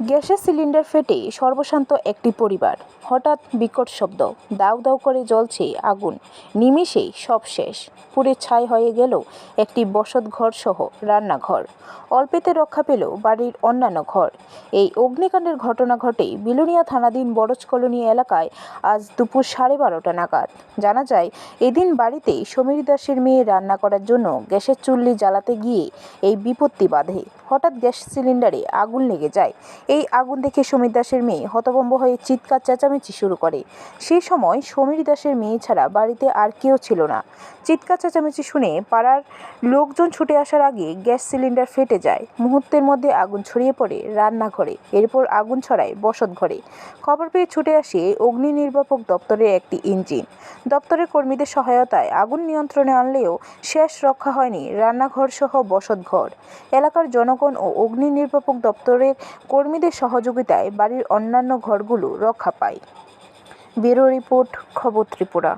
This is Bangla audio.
গ্যাসের সিলিন্ডার ফেটে সর্বশান্ত একটি পরিবার। হঠাৎ বিকট শব্দ, দাউ দাউ করে জ্বলছে আগুন, নিমিষেই সব শেষ। পুড়ে ছাই হয়ে গেল একটি বসতঘর সহ রান্নাঘর। অল্পেতে রক্ষা পেল বাড়ির অন্যান্য ঘর। এই অগ্নিকাণ্ডের ঘটনা ঘটে বিলুনিয়া থানাধীন বরজ কলোনি এলাকায় আজ দুপুর সাড়ে বারোটা নাগাদ। জানা যায়, এদিন বাড়িতে সমীর দাসের মেয়ে রান্না করার জন্য গ্যাসের চুল্লি জ্বালাতে গিয়ে এই বিপত্তি বাধে। হঠাৎ গ্যাস সিলিন্ডারে আগুন লেগে যায়। এই আগুন দেখে সমীর দাসের মেয়ে হতভম্ব হয়ে চিৎকার চেঁচামেচি শুরু করে। সেই সময় সমীর দাসের মেয়ে ছাড়া বাড়িতে আর কেউ ছিল না। চিৎকার চেঁচামেচি শুনে পাড়ার লোকজন ছুটে আসার আগে গ্যাস সিলিন্ডার ফেটে যায়। মুহূর্তের মধ্যে আগুন ছড়িয়ে পড়ে রান্নাঘরে। এরপর আগুন ছড়ায় বসত ঘরে। খবর পেয়ে ছুটে আসে অগ্নি নির্বাপক দপ্তরের একটি ইঞ্জিন। দপ্তরের কর্মীদের সহায়তায় আগুন নিয়ন্ত্রণে আনলেও শেষ রক্ষা হয়নি রান্নাঘর সহ বসতঘর এলাকার জনগণ ও অগ্নি নির্বাপক দপ্তরের কর্মীদের সহযোগিতায় বাড়ির অন্যান্য ঘরগুলো রক্ষা পায়। ব্যুরো রিপোর্ট খবর ত্রিপুরা।